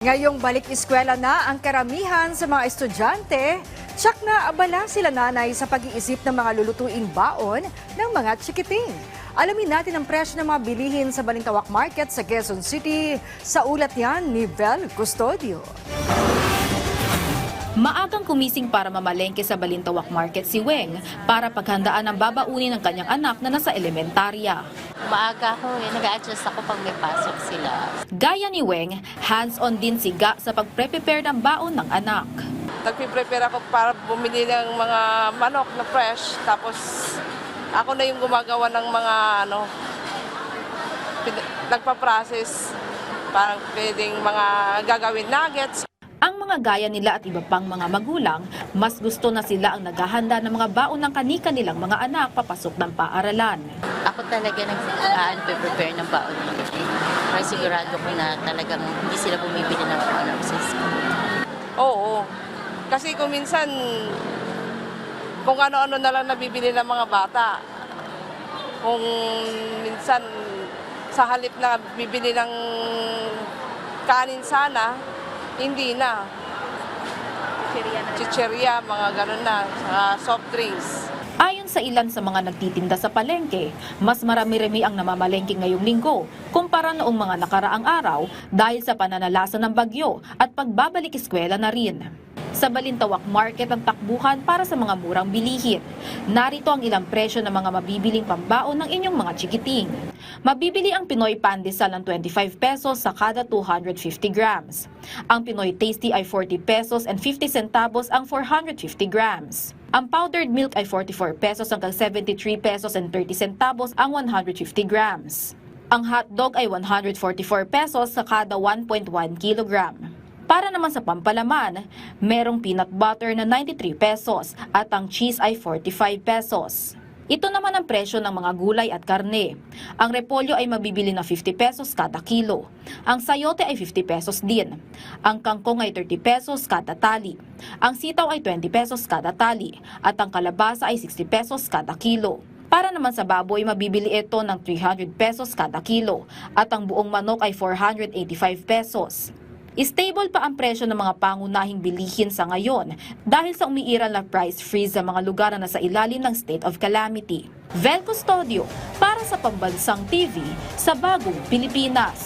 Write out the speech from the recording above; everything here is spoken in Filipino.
Ngayong balik eskwela na ang karamihan sa mga estudyante, tsak na abala sila nanay sa pag-iisip ng mga lulutuing baon ng mga chikiting. Alamin natin ang presyo ng mga bilihin sa Balintawak Market sa Quezon City. Sa ulat yan ni Vel Custodio. Maagang kumising para mamalengke sa Balintawak Market si Weng para paghandaan ang babaunin ng kanyang anak na nasa elementarya. Maaga ako eh. Nag-adjust ako pag may pasok sila. Gaya ni Weng, hands-on din si Ga sa pag-prepare ng baon ng anak. Nagpiprepare ako para bumili ng mga manok na fresh. Tapos ako na yung gumagawa ng mga ano, nagpa-process. Parang pwedeng mga gagawin nuggets. Ang mga gaya nila at iba pang mga magulang, mas gusto na sila ang naghahanda ng mga baon ng kanika nilang mga anak papasok ng paaralan. Ako talaga nag-prepare ng baon. Para sigurado ko na talagang hindi sila bumibili ng ano sa school. Oo. Kasi kung minsan, kung ano-ano na lang nabibili ng mga bata. Kung minsan, sa halip na bibili ng kanin sana, hindi na. Chicheria, mga ganun na, saka soft drinks. Ayon sa ilan sa mga nagtitinda sa palengke, mas marami-rami ang namamalengke ngayong linggo kumpara noong mga nakaraang araw dahil sa pananalasa ng bagyo at pagbabalik eskwela na rin. Sa Balintawak Market ang takbuhan para sa mga murang bilihin. Narito ang ilang presyo ng mga mabibiling pambaon ng inyong mga chikiting. Mabibili ang Pinoy Pandesal ng 25 pesos sa kada 250 grams. Ang Pinoy Tasty ay 40 pesos and 50 centavos ang 450 grams. Ang powdered milk ay 44 pesos hanggang 73 pesos and 30 centavos ang 150 grams. Ang hotdog ay 144 pesos sa kada 1.1 kilogram. Para naman sa pampalaman, merong peanut butter na 93 pesos at ang cheese ay 45 pesos. Ito naman ang presyo ng mga gulay at karne. Ang repolyo ay mabibili na 50 pesos kada kilo. Ang sayote ay 50 pesos din. Ang kangkong ay 30 pesos kada tali. Ang sitaw ay 20 pesos kada tali. At ang kalabasa ay 60 pesos kada kilo. Para naman sa baboy, mabibili ito ng 300 pesos kada kilo. At ang buong manok ay 485 pesos. Stable pa ang presyo ng mga pangunahing bilihin sa ngayon dahil sa umiiral na price freeze sa mga lugar na nasa ilalim ng state of calamity. Vel Custodio para sa Pambansang TV sa Bagong Pilipinas.